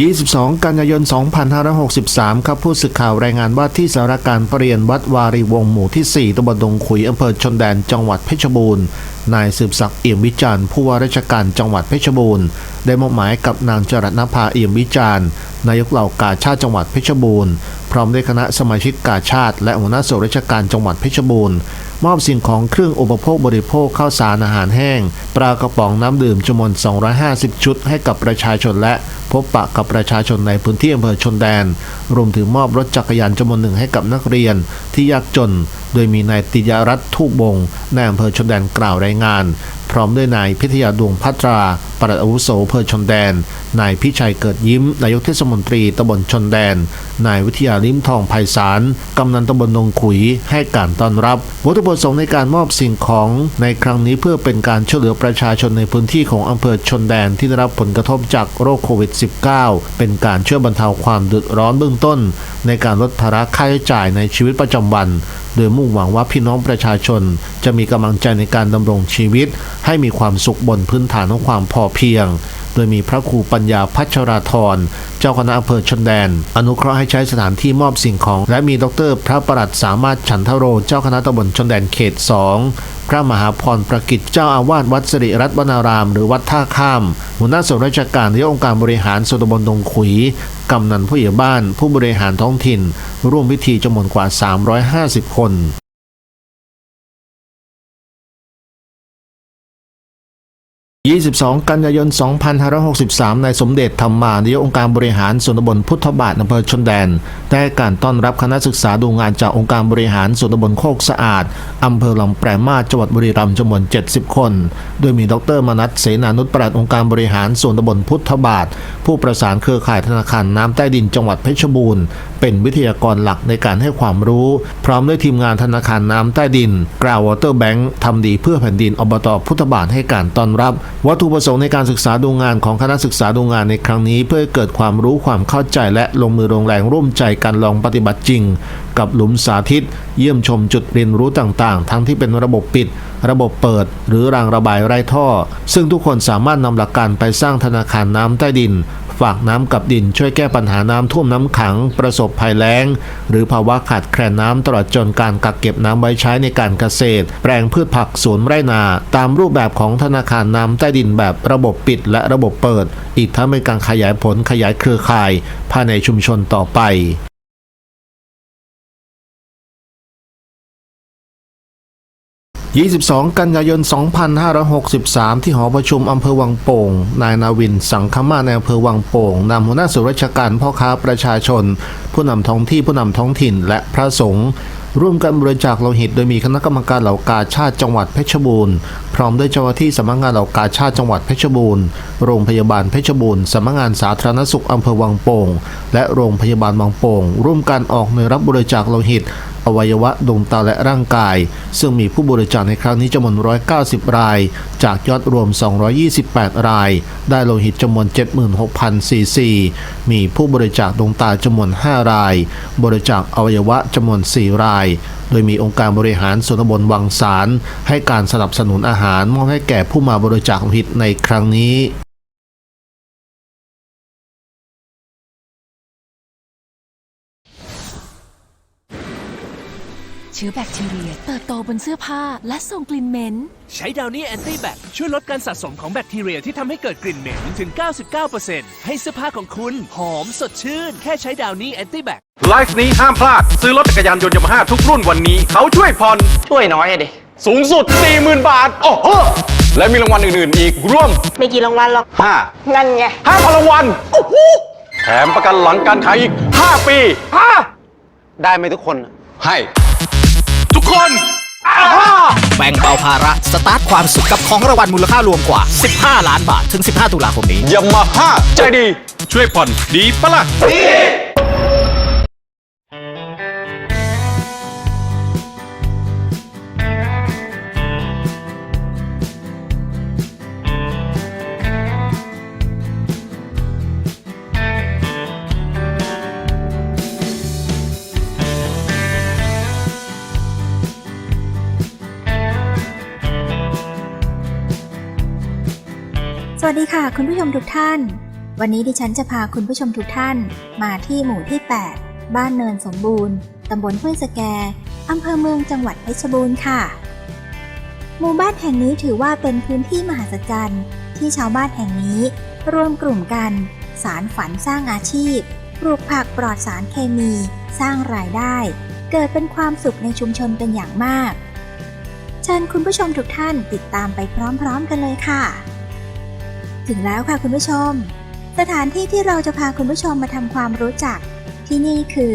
22 กันยายน 2563 ครับผู้สื่อข่าวรายงานว่าที่สารการประเรียนวัดวารีวงหมู่ที่ 4ตำบลดงขุยอำเภอชนแดนจังหวัดเพชรบูรณ์ นายสืบศักดิ์เอี่ยมวิจารณ์ผู้ว่าราชการจังหวัดเพชรบูรณ์ ได้มอบหมายกับนางจรัตนภาเอี่ยมวิจารณ์ นายกเหล่ากาชาติจังหวัดเพชรบูรณ์ พร้อมด้วยคณะสมาชิกกาชาติ และหัวหน้าส่วนราชการจังหวัดเพชรบูรณ์ มอบสิ่งของเครื่องอุปโภคบริโภคข้าวสารอาหารแห้ง ปลากระป๋องน้ำดื่มจำนวน 250 ชุดให้กับประชาชนและพบปะกับประชาชนในพื้นที่อำเภอชนแดน รวมถึงมอบรถจักรยานจำนวนหนึ่งให้กับนักเรียนที่ยากจน โดยมีนายติยรัตน์ทูบวงในอำเภอชนแดนกล่าวรายงาน พร้อมด้วยนายพิทยาดวงพัตรา ปลัดอาวุโสอำเภอชนแดน นายพิชัยเกิดยิ้ม นายกเทศมนตรีตำบลชนแดน นายวิทยาลิ้มทองไพศาล กำนันตำบลนงขุย ให้การต้อนรับ วัตถุประสงค์ในการมอบสิ่งของในครั้งนี้เพื่อเป็นการช่วยเหลือประชาชนในพื้นที่ของอำเภอชนแดนที่ได้รับผลกระทบจากโรคโควิด -19 เป็นการช่วยบรรเทาความเดือดร้อนเบื้องต้น ในการลดภาระค่าใช้จ่ายในชีวิตประจำวัน โดยมุ่งหวังว่าพี่น้องประชาชน จะมีกำลังใจในการดำรงชีวิต ให้มีความสุขบนพื้นฐานของความพอเพียงโดยมีพระครูปัญญาพัชราธรเจ้าคณะอำเภอชนแดน อนุเคราะห์ให้ใช้สถานที่มอบสิ่งของ และมีดร พระประหลัดสามารถฉันทโร เจ้าคณะตำบลชนแดนเขต2พระมหาพรประกิจเจ้าอาวาสวัดสิริรัตนวนาราม หรือวัดท่าข้าม หัวหน้าส่วนราชการนายองค์การบริหารส่วนตำบลดงขุยกำนันผู้ใหญ่บ้าน ผู้บริหารท้องถิ่น ร่วมพิธีจำนวนกว่า 350 คน 22 กันยายน 2563 นายสมเด็จธรรมานายกองค์การบริหารส่วนตำบลพุทธบาทอำเภอชนแดน ได้การต้อนรับคณะศึกษาดูงานจากองค์การบริหารส่วนตำบลโคกสะอาดอำเภอลำแปรมาจังหวัดบุรีรัมย์จำนวน 70 คน โดยมีดรมนัสเสนานุชปลัดองค์การบริหารส่วนตำบลพุทธบาท ผู้ประสานเครือข่ายธนาคารน้ำใต้ดินจังหวัดเพชรบูรณ์เป็นวิทยากรหลักในการให้ความรู้ พร้อมด้วยทีมงานธนาคารน้ำใต้ดินกล่าววอเตอร์แบงค์ทำดีเพื่อแผ่นดินอบตพุทธบาทให้การต้อนรับวัตถุประสงค์ในการศึกษาดูงานของคณะศึกษาดูงานในครั้งนี้ เพื่อเกิดความรู้ความเข้าใจและลงมือลงแรงร่วมใจกันลองปฏิบัติจริงกับหลุมสาธิต เยี่ยมชมจุดเรียนรู้ต่างๆ ทั้งที่เป็นระบบปิด ระบบเปิด หรือรางระบายไร้ท่อ ซึ่งทุกคนสามารถนำหลักการไปสร้างธนาคารน้ำใต้ดิน ฝากน้ำกับดินช่วยแก้ปัญหาน้ำท่วมน้ำขัง ประสบภัยแล้ง หรือภาวะขาดแคลนน้ำตลอดจนการกักเก็บน้ำไว้ใช้ในการเกษตร แปลงพืชผักสวนไร่นา ตามรูปแบบของธนาคารน้ำใต้ดินแบบระบบปิด และระบบเปิด อีกทั้งเป็นการขยายผลขยายเครือข่าย ภายในชุมชนต่อไป 22 กันยายน 2563 ที่หอประชุมอำเภอวังโป่ง นายนาวิน สังคมาในอำเภอวังโป่งนำหัวหน้าส่วนราชการพ่อค้าประชาชน ผู้นำท้องที่ผู้นำท้องถิ่น และพระสงฆ์ร่วมกันบริจาคโลหิต โดยมีคณะกรรมการเหล่ากาชาติจังหวัดเพชรบูรณ์ พร้อมด้วยเจ้าหน้าที่สำนักงานเหล่ากาชาติจังหวัดเพชรบูรณ์ โรงพยาบาลเพชรบูรณ์สำนักงานสาธารณสุขอำเภอวังโป่ง และโรงพยาบาลวังโป่ง ร่วมกันออกหน่วยรับบริจาคโลหิต อวัยวะดวงตาและร่างกาย ซึ่งมีผู้บริจาคในครั้งนี้จำนวน 190 ราย จากยอดรวม 228 ราย ได้โลหิตจำนวน 76,000ซีซีมีผู้บริจาคดวงตาจำนวน 5 ราย บริจาคอวัยวะจำนวน 4 ราย โดยมีองค์การบริหารส่วนตำบลวังสารให้การสนับสนุนอาหารมอบให้แก่ผู้มาบริจาคโลหิตในครั้งนี้เชื้อแบคทีเรียเติบโตบนเสื้อผ้าและส่งกลิ่นเหม็น ใช้ดาวนี้แอนตี้แบคช่วยลดการสะสมของแบคทีเรียที่ทำให้เกิดกลิ่นเหม็นถึง 99%ให้เสื้อผ้าของคุณหอมสดชื่น แค่ใช้ดาวนี้แอนตี้แบคไลฟ์นี้ห้ามพลาด ซื้อรถจักรยานยนต์ยามาฮ่าทุกรุ่นวันนี้ เขาช่วยผ่อนช่วยน้อยอะดิ สูงสุด 40,000 บาท โอ้โห และมีรางวัลอื่นๆ อีกรวม ไม่กี่รางวัลหรอก 5 นั่นไง 5,000รางวัล โอ้โห แถมประกันหลังการขายอีก 5 ปีห้าได้ไหมทุกคน ให้ ทุกคนอ้าฮ่าแบ่งเบาภาระ สตาร์ทความสุขกับของรางวัลมูลค่ารวมกว่า 15 ล้านบาท ถึง 15 ตุลาคมนี้ยามาฮ่าใจดี ช่วยผ่อนดีปะล่ะ22 สวัสดีค่ะ คุณผู้ชมทุกท่าน วันนี้ดิฉันจะพาคุณผู้ชมทุกท่านมาที่หมู่ที่ 8 บ้านเนินสมบูรณ์ ตำบลห้วยสแกอำเภอเมืองจังหวัดเพชรบูรณ์ค่ะ หมู่บ้านแห่งนี้ถือว่าเป็นพื้นที่มหัศจรรย์ที่ชาวบ้านแห่งนี้รวมกลุ่มกัน สารฝันสร้างอาชีพ ปลูกผักปลอดสารเคมี สร้างรายได้ เกิดเป็นความสุขในชุมชนเป็นอย่างมาก เชิญคุณผู้ชมทุกท่านติดตามไปพร้อมๆกันเลยค่ะ ถึงแล้วค่ะคุณผู้ชม สถานที่ที่เราจะพาคุณผู้ชมมาทำความรู้จัก ที่นี่คือ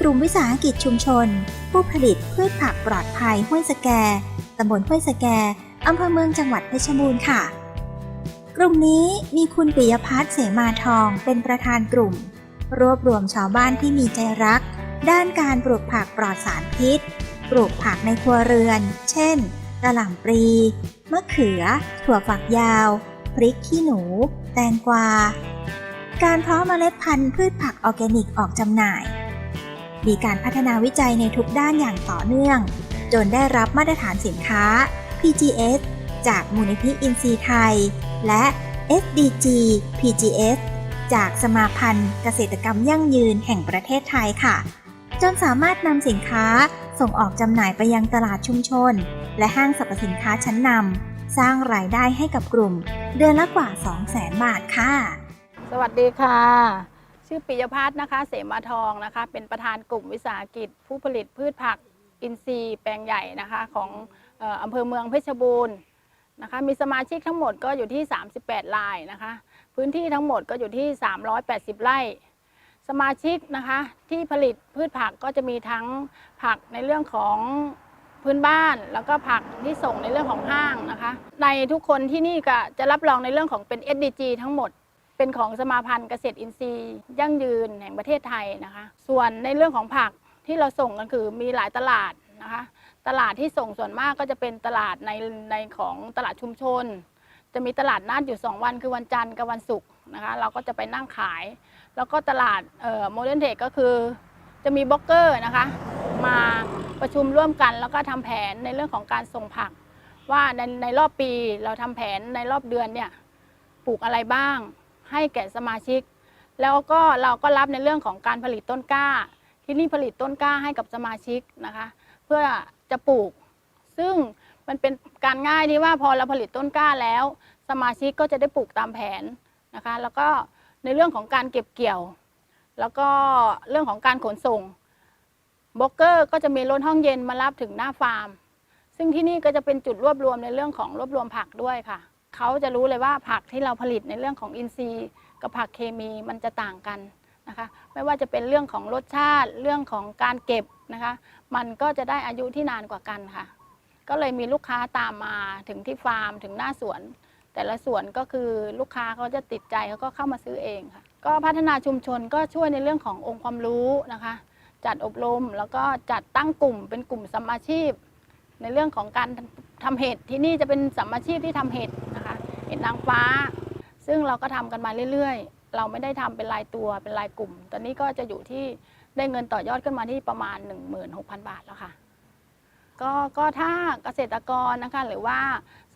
กลุ่มวิสาหกิจชุมชน ผู้ผลิตพืชผักปลอดภัยห้วยสแกตำบลห้วยสแกอำเภอเมืองจังหวัดเพชรบูรณ์ค่ะ กลุ่มนี้มีคุณปิยพัฒน์เสมาทองเป็นประธานกลุ่ม รวบรวมชาวบ้านที่มีใจรัก ด้านการปลูกผักปลอดสารพิษ ปลูกผักในครัวเรือน เช่นกระหล่ำปลีมะเขือ ถั่วฝักยาว พริกขี้หนู แตงกวา การเพาะเมล็ดพันธุ์พืชผักออร์แกนิกออกจำหน่าย มีการพัฒนาวิจัยในทุกด้านอย่างต่อเนื่อง จนได้รับมาตรฐานสินค้า PGS จากมูลนิธิอินทรีย์ไทย และ SDG PGS จากสมาพันธ์เกษตรกรรมยั่งยืนแห่งประเทศไทยค่ะ จนสามารถนำสินค้าส่งออกจำหน่ายไปยังตลาดชุมชน และห้างสรรพสินค้าชั้นนำ สร้างรายได้ให้กับกลุ่ม เดือนละกว่า 200,000 บาทค่ะ สวัสดีค่ะ ชื่อปิยพัฒน์นะคะ เสมาทองนะคะ เป็นประธานกลุ่มวิสาหกิจ ผู้ผลิตพืชผักอินทรีย์แปลงใหญ่นะคะ ของอำเภอเมืองเพชรบูรณ์นะคะ มีสมาชิกทั้งหมดก็อยู่ที่ 38รายนะคะ พื้นที่ทั้งหมดก็อยู่ที่ 380 ไร่สมาชิกนะคะที่ผลิตพืชผักก็จะมีทั้งผักในเรื่องของ พื้นบ้านแล้วก็ผักที่ส่งในเรื่องของห้างนะคะ ในทุกคนที่นี่ก็จะรับรองในเรื่องของเป็น SDG ทั้งหมด เป็นของสมาพันธ์เกษตรอินทรีย์ ยั่งยืนแห่งประเทศไทยนะคะ ส่วนในเรื่องของผักที่เราส่งกันคือมีหลายตลาดนะคะ ตลาดที่ส่งส่วนมากก็จะเป็นตลาดในในของตลาดชุมชน จะมีตลาดนัดอยู่ 2 วันคือวันจันทร์กับวันศุกร์นะคะ เราก็จะไปนั่งขาย แล้วก็ตลาดโมเดิร์นเทคก็คือจะมีบล็อกเกอร์นะคะมา ประชุมร่วมกันแล้วก็ทำแผนในเรื่องของการส่งผัก ว่าในในรอบปีเราทำแผนในรอบเดือนเนี่ยปลูกอะไรบ้าง ให้แก่สมาชิก แล้วก็เราก็รับในเรื่องของการผลิตต้นกล้า ที่นี่ผลิตต้นกล้าให้กับสมาชิกนะคะ เพื่อจะปลูก ซึ่งมันเป็นการง่ายที่ว่าพอเราผลิตต้นกล้าแล้ว สมาชิกก็จะได้ปลูกตามแผนนะคะ แล้วก็ในเรื่องของการเก็บเกี่ยว แล้วก็เรื่องของการขนส่ง บล็อกเกอร์ก็จะมีรถห้องเย็นมารับถึงหน้าฟาร์ม ซึ่งที่นี่ก็จะเป็นจุดรวบรวมในเรื่องของรวบรวมผักด้วยค่ะ เขาจะรู้เลยว่าผักที่เราผลิตในเรื่องของอินทรีย์ กับผักเคมีมันจะต่างกันนะคะ ไม่ว่าจะเป็นเรื่องของรสชาติเรื่องของการเก็บนะคะ มันก็จะได้อายุที่นานกว่ากันค่ะ ก็เลยมีลูกค้าตามมาถึงที่ฟาร์มถึงหน้าสวน แต่ละสวนก็คือลูกค้าเขาจะติดใจเขาก็เข้ามาซื้อเองค่ะ ก็พัฒนาชุมชนก็ช่วยในเรื่องขององค์ความรู้นะคะ จัดอบรม แล้วก็จัดตั้งกลุ่มเป็นกลุ่มสัมมาชีพ ในเรื่องของการทำเห็ดที่นี่จะเป็นสัมมาชีพที่ทำเห็ดนะคะเห็ดนางฟ้า ซึ่งเราก็ทำกันมาเรื่อยๆ เราไม่ได้ทำเป็นรายตัวเป็นรายกลุ่ม ตอนนี้ก็จะอยู่ที่ได้เงินต่อยอดขึ้นมาที่ประมาณ 16,000 บาทแล้วค่ะก็ก็ถ้าเกษตรกรนะคะหรือว่า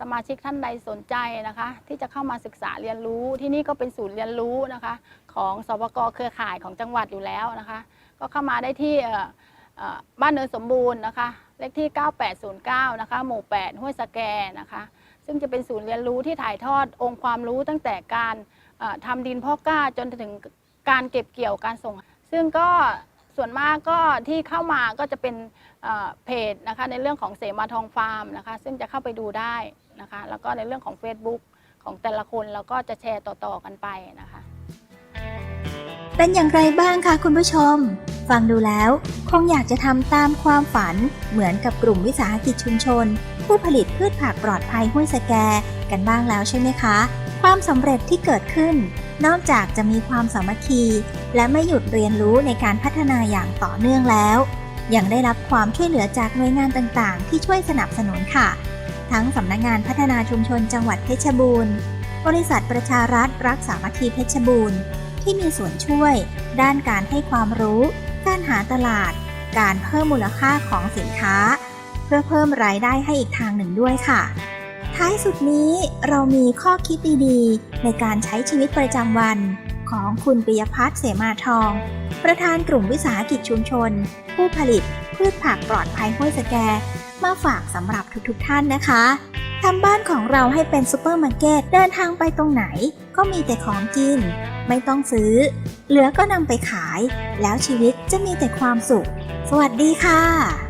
สมาชิกท่านใดสนใจนะคะ ที่จะเข้ามาศึกษาเรียนรู้ที่นี่ก็เป็นศูนย์เรียนรู้นะคะ ของสปกเครือข่ายของจังหวัดอยู่แล้วนะคะ ก็เข้ามาได้ที่บ้านเนินสมบูรณ์นะคะ เลขที่ 9809 นะคะ หมู่ 8 ห้วยสแกนะคะ ซึ่งจะเป็นศูนย์เรียนรู้ที่ถ่ายทอดองค์ความรู้ตั้งแต่การเอ่อทำดินพาะกล้าจนถึงการเก็บเกี่ยวการส่ง ซึ่งก็ส่วนมากก็ที่เข้ามาก็จะเป็นเอ่อเพจนะคะในเรื่องของเสมาทองฟาร์มนะคะ ซึ่งจะเข้าไปดูได้นะคะ แล้วก็ในเรื่องของ Facebook ของแต่ละคนเราก็จะแชร์ต่อๆกันไปนะคะ เป็นอย่างไรบ้างคะคุณผู้ชม ฟังดูแล้วคงอยากจะทำตามความฝันเหมือนกับกลุ่มวิสาหกิจชุมชน ผู้ผลิตพืชผักปลอดภัยห้วยสแก กันบ้างแล้วใช่ไหมคะ ความสำเร็จที่เกิดขึ้น นอกจากจะมีความสามัคคี และไม่หยุดเรียนรู้ในการพัฒนาอย่างต่อเนื่องแล้ว ยังได้รับความช่วยเหลือจากหน่วยงานต่างๆ ที่ช่วยสนับสนุนค่ะ ทั้งสำนักงานพัฒนาชุมชนจังหวัดเพชรบูรณ์ บริษัทประชารัฐรักสามัคคีเพชรบูรณ์ ที่มีส่วนช่วย ด้านการให้ความรู้ การหาตลาด การเพิ่มมูลค่าของสินค้า เพื่อเพิ่มรายได้ให้อีกทางหนึ่งด้วยค่ะ ท้ายสุดนี้เรามีข้อคิดดีๆ ในการใช้ชีวิตประจำวัน ของคุณปิยพัฒน์เสมาทอง ประธานกลุ่มวิสาหกิจชุมชน ผู้ผลิตพืชผักปลอดภัยห้วยสแก มาฝากสำหรับทุกๆท่านนะคะทำบ้านของเราให้เป็นซูเปอร์มาร์เก็ตเดินทางไปตรงไหน ก็มีแต่ของกิน ไม่ต้องซื้อ เหลือก็นำไปขาย แล้วชีวิตจะมีแต่ความสุข สวัสดีค่ะ